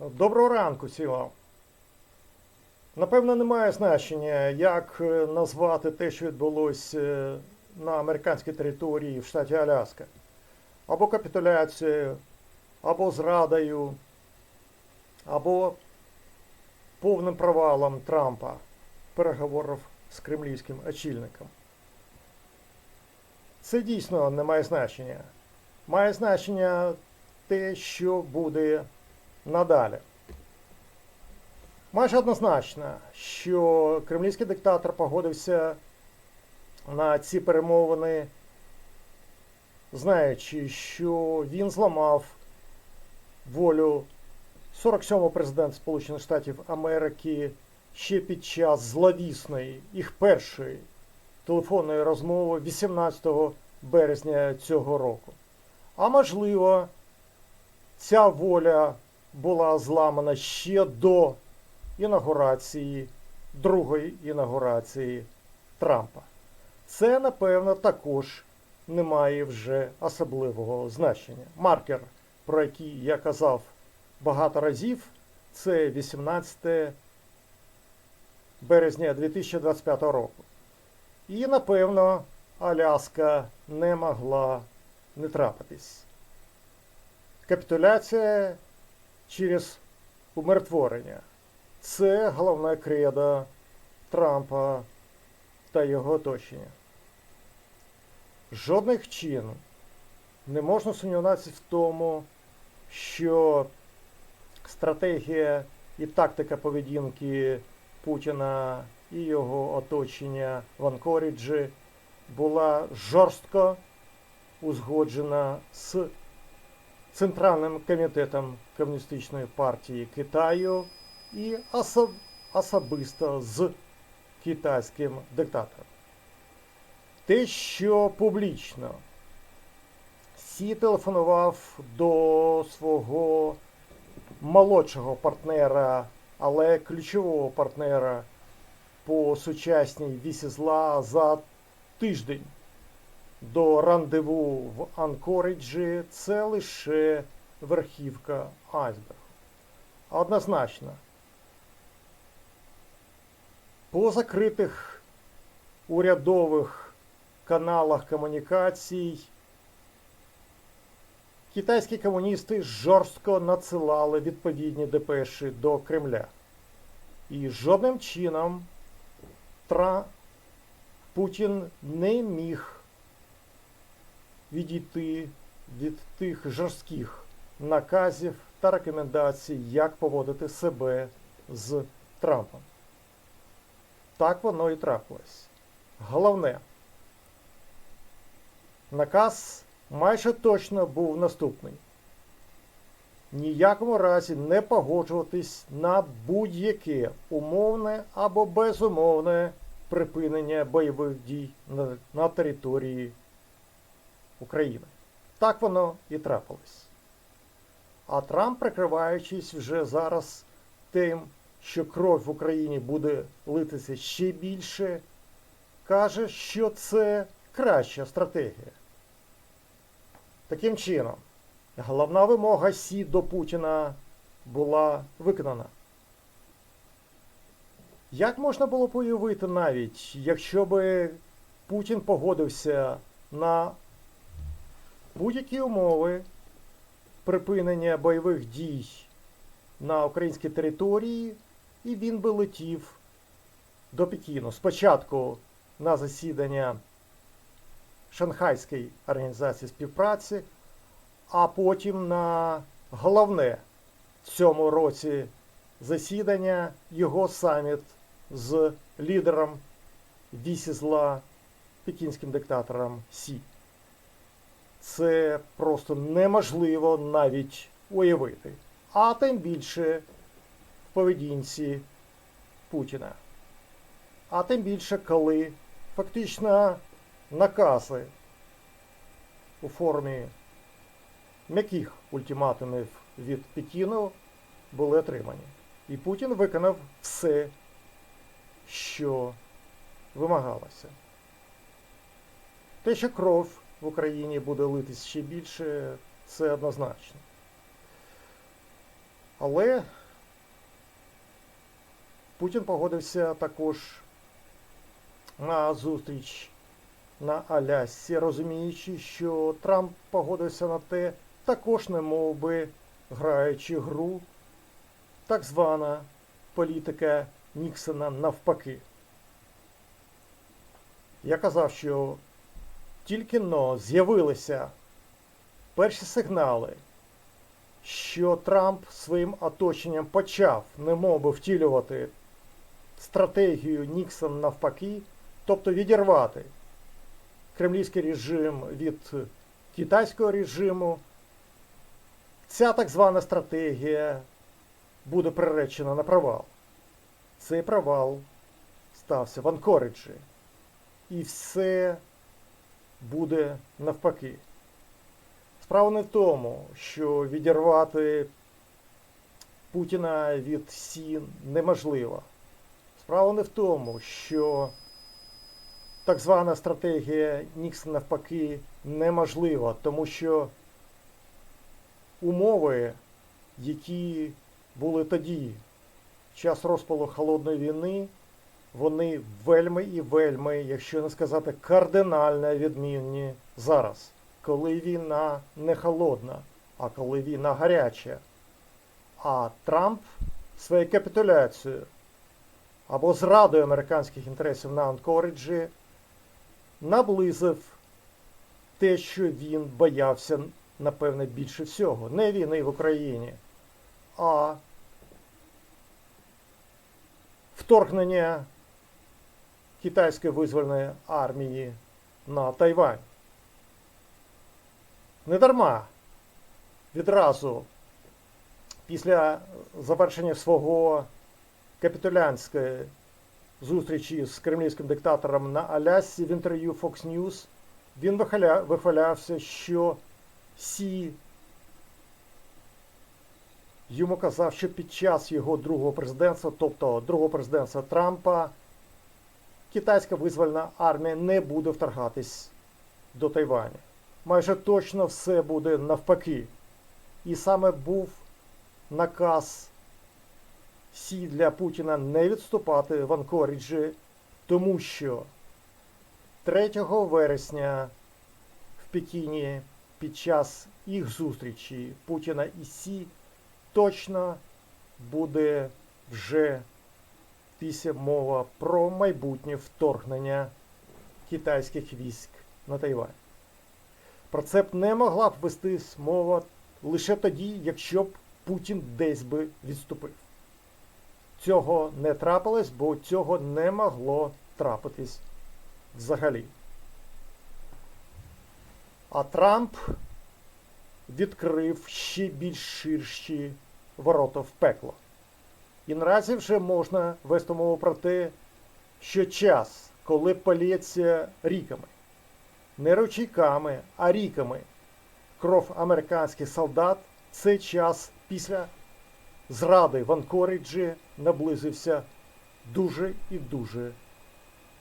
Доброго ранку вам. Напевно, немає значення, як е, назвати те, що відбулося е, на американській території в штаті Аляска. Або капітуляцією, або зрадою, або повним провалом Трампа переговорів з кремлівським очільником. Це дійсно не має значення. Має значення те, що буде надалі. Майже однозначно, що кремлівський диктатор погодився на ці перемовини, знаючи, що він зламав волю 47-го президента Сполучених Штатів Америки ще під час зловісної їх першої телефонної розмови 18 березня цього року. А можливо, ця воля була зламана ще до інаугурації, другої інаугурації Трампа. Це, напевно, також не має вже особливого значення. Маркер, про який я казав багато разів, це 18 березня 2025 року. І, напевно, Аляска не могла не трапитись. Капітуляція через умиротворення. Це головне кредо Трампа та його оточення. Жодних чин не можна сумніватися в тому, що стратегія і тактика поведінки Путіна і його оточення в Анкоріджі була жорстко узгоджена з Центральним комітетом Комуністичної партії Китаю і осо- особисто з китайським диктатором. Те, що публічно Сі телефонував до свого молодшого партнера, але ключового партнера по сучасній вісі зла за тиждень до рандеву в Анкориджі це лише верхівка айсбергу. Однозначно. По закритих урядових каналах комунікацій китайські комуністи жорстко надсилали відповідні депеші до Кремля. І жодним чином Тра... Путін не міг відійти від тих жорстких наказів та рекомендацій, як поводити себе з Трампом. Так воно і трапилось. Головне, наказ майже точно був наступний. Ніякому разі не погоджуватись на будь-яке умовне або безумовне припинення бойових дій на, на території України. Так воно і трапилось. А Трамп, прикриваючись вже зараз тим, що кров в Україні буде литися ще більше, каже, що це краща стратегія. Таким чином, головна вимога Сі до Путіна була виконана. Як можна було б уявити навіть, якщо би Путін погодився на будь-які умови припинення бойових дій на українській території, і він би летів до Пекіну. Спочатку на засідання Шанхайської організації співпраці, а потім на головне в цьому році засідання його саміт з лідером вісі зла пекінським диктатором Сі. Це просто неможливо навіть уявити. А тим більше в поведінці Путіна. А тим більше, коли фактично накази у формі м'яких ультиматумів від Пекіну були отримані. І Путін виконав все, що вимагалося. Те, що кров в Україні буде литись ще більше, це однозначно. Але Путін погодився також на зустріч на Алясці, розуміючи, що Трамп погодився на те, також не мов би граючи гру, так звана політика Ніксона навпаки. Я казав, що тільки но з'явилися перші сигнали, що Трамп своїм оточенням почав немовби втілювати стратегію Ніксон навпаки, тобто відірвати кремлівський режим від китайського режиму. Ця так звана стратегія буде приречена на провал. Цей провал стався в Анкориджі. І все буде навпаки. Справа не в тому, що відірвати Путіна від Сі неможливо. Справа не в тому, що так звана стратегія Ніксон навпаки неможлива, тому що умови, які були тоді, час розпалу холодної війни, вони вельми і вельми, якщо не сказати кардинально відмінні зараз, коли війна не холодна, а коли війна гаряча. А Трамп своєю капітуляцією або зрадою американських інтересів на Анкориджі наблизив те, що він боявся, напевне, більше всього. Не війни в Україні, а вторгнення китайської визвольної армії на Тайвань. Недарма відразу після завершення свого капітулянської зустрічі з кремлівським диктатором на Алясці в інтерв'ю Fox News він вихвалявся, що Сі йому казав, що під час його другого президентства, тобто другого президентства Трампа, китайська визвольна армія не буде вторгатись до Тайваня. Майже точно все буде навпаки. І саме був наказ Сі для Путіна не відступати в Анкоріджі, тому що 3 вересня в Пекіні під час їх зустрічі Путіна і Сі точно буде вже після мова про майбутнє вторгнення китайських військ на Тайвань. Про це б не могла б вестись мова лише тоді, якщо б Путін десь би відступив. Цього не трапилось, бо цього не могло трапитись взагалі. А Трамп відкрив ще більш ширші ворота в пекло. І наразі вже можна вести мову про те, що час, коли полється ріками, не ручейками, а ріками. Кров американських солдат, це час після зради в Анкоріджі наблизився дуже і дуже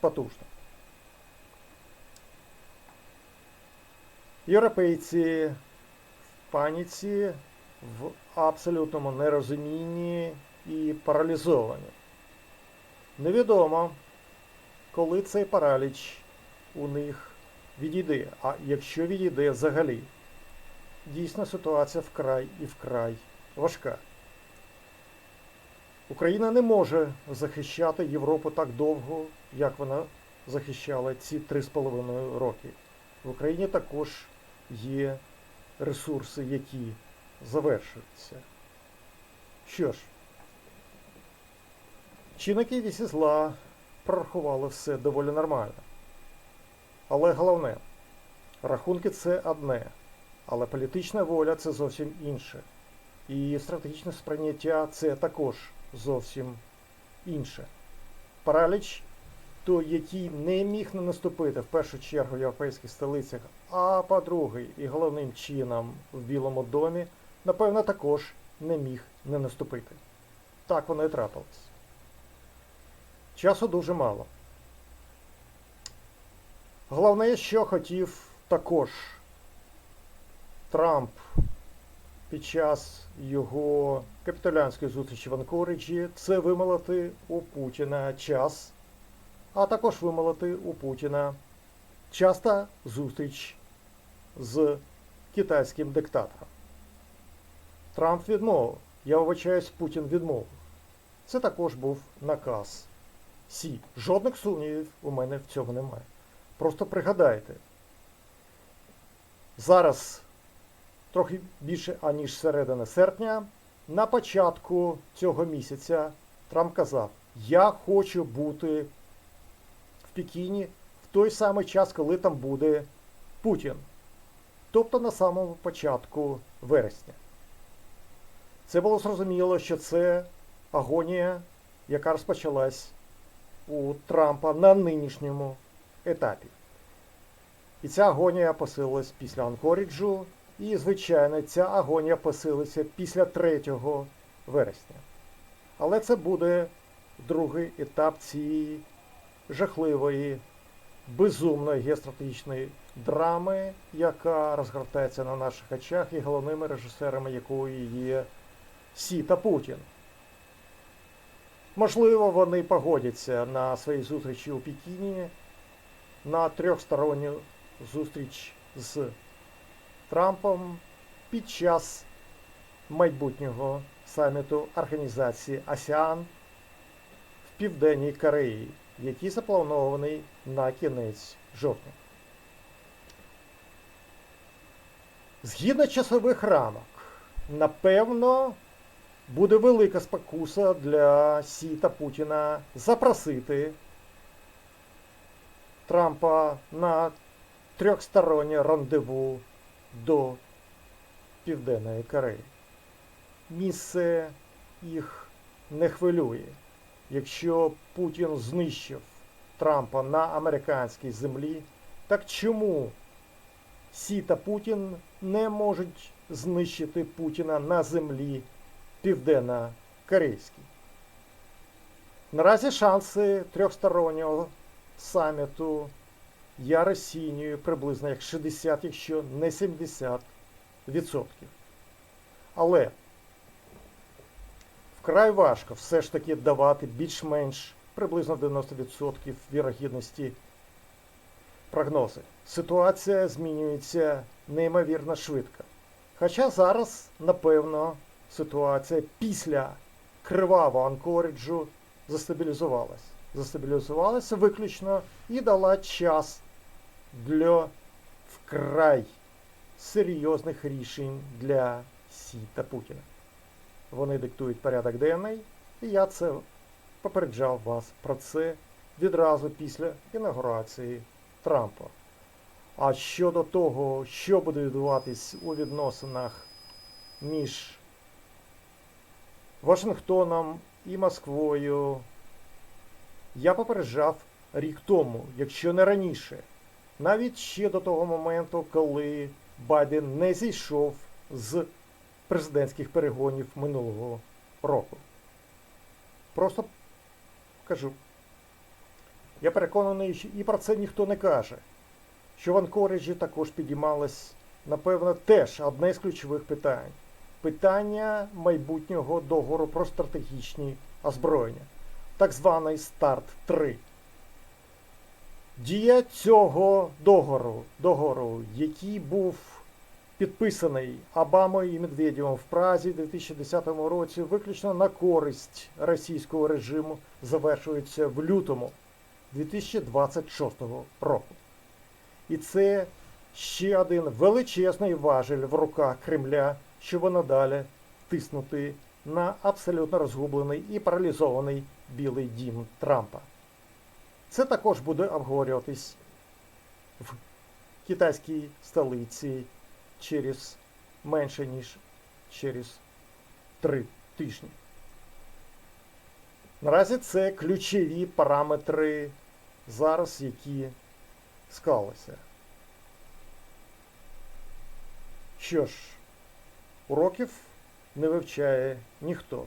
потужно. Європейці в паніці, в абсолютному нерозумінні і паралізовані. Невідомо, коли цей параліч у них відійде, а якщо відійде взагалі. Дійсно ситуація вкрай і вкрай важка. Україна не може захищати Європу так довго, як вона захищала ці 3,5 роки. В Україні також є ресурси, які завершуються. Що ж, чинники вісі зла прорахували все доволі нормально. Але головне, рахунки це одне, але політична воля це зовсім інше. І стратегічне сприйняття це також зовсім інше. Параліч, той, який не міг не наступити в першу чергу в європейських столицях, а по-друге, і головним чином в Білому домі, напевно, також не міг не наступити. Так воно і трапилось. Часу дуже мало. Головне, що хотів також Трамп під час його капітулянської зустрічі в Анкориджі це вимолити у Путіна час, а також вимолити у Путіна часта зустріч з китайським диктатором. Трамп відмовив. Я вибачаюсь, Путін відмовив. Це також був наказ Сі. Жодних сумнівів у мене в цьому немає. Просто пригадайте, зараз трохи більше аніж середина серпня, на початку цього місяця Трамп казав: Я хочу бути в Пекіні в той самий час, коли там буде Путін. Тобто на самому початку вересня. Це було зрозуміло, що це агонія, яка розпочалась у Трампа на нинішньому етапі. І ця агонія посилилась після Анкоріджу, і, звичайно, ця агонія посилиться після 3 вересня. Але це буде другий етап цієї жахливої, безумної геостратегічної драми, яка розгортається на наших очах, і головними режисерами якої є Сі та Путін. Можливо, вони погодяться на своїй зустрічі у Пекіні на трьохсторонню зустріч з Трампом під час майбутнього саміту організації АСЕАН в Південній Кореї, який запланований на кінець жовтня. Згідно часових рамок, напевно, буде велика спокуса для Сі та Путіна запросити Трампа на трьохстороннє рандеву до Південної Кореї. Місце їх не хвилює. Якщо Путін знищив Трампа на американській землі, так чому Сі та Путін не можуть знищити Путіна на землі південно-корейській? Наразі шанси трьохстороннього саміту я розцінюю приблизно як 60, якщо не 70 відсотків. Але вкрай важко все ж таки давати більш-менш приблизно 90% вірогідності прогнози. Ситуація змінюється неймовірно швидко. Хоча зараз, напевно, ситуація після кривавого анкориджу застабілізувалась. Застабілізувалася виключно і дала час для вкрай серйозних рішень для Сі та Путіна. Вони диктують порядок денний, і я це попереджав вас про це відразу після інаугурації Трампа. А щодо того, що буде відбуватись у відносинах між Вашингтоном і Москвою, я попереджав рік тому, якщо не раніше, навіть ще до того моменту, коли Байден не зійшов з президентських перегонів минулого року. Просто кажу, я переконаний, і про це ніхто не каже, що в Анкориджі також підіймалось, напевно, теж одне з ключових питань. Питання майбутнього договору про стратегічні озброєння, так званий старт 3. Дія цього договору, договору, який був підписаний Обамою і Медведєвим в Празі в 2010 році, виключно на користь російського режиму, завершується в лютому 2026 року. І це ще один величезний важель в руках Кремля, щоб надалі тиснути на абсолютно розгублений і паралізований Білий Дім Трампа. Це також буде обговорюватись в китайській столиці через менше ніж через три тижні. Наразі це ключові параметри зараз, які склалися. Що ж, уроків не вивчає ніхто.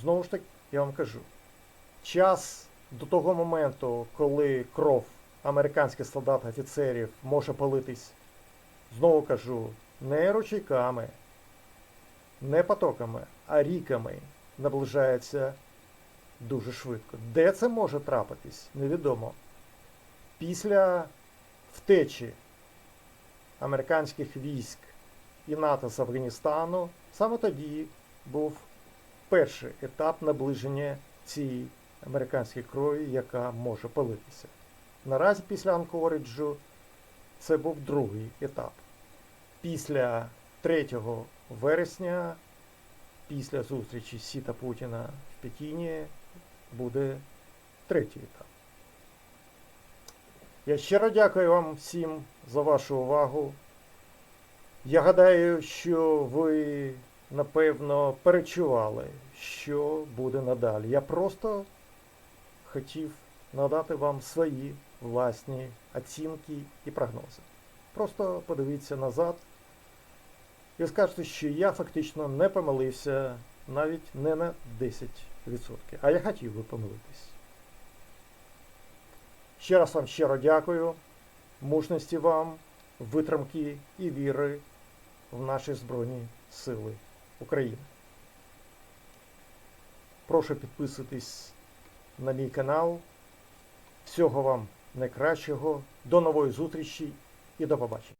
Знову ж таки, я вам кажу, час до того моменту, коли кров американських солдат офіцерів може политись, знову кажу, не ручейками, не потоками, а ріками наближається дуже швидко. Де це може трапитись, невідомо. Після втечі американських військ і НАТО з Афганістану саме тоді був перший етап наближення цієї американської крові, яка може палитися. Наразі після Анкориджу це був другий етап. Після 3 вересня, після зустрічі Сі та Путіна в Пекіні, буде третій етап. Я щиро дякую вам всім за вашу увагу. Я гадаю, що ви напевно перечували, що буде надалі. Я просто хотів надати вам свої власні оцінки і прогнози. Просто подивіться назад і скажете, що я фактично не помилився навіть не на 10%. А я хотів би помилитись. Ще раз вам щиро дякую. Мужності вам, витримки і віри в наші Збройні Сили України. Прошу підписуйтесь на мій канал. Всього вам найкращого. До нової зустрічі і до побачення.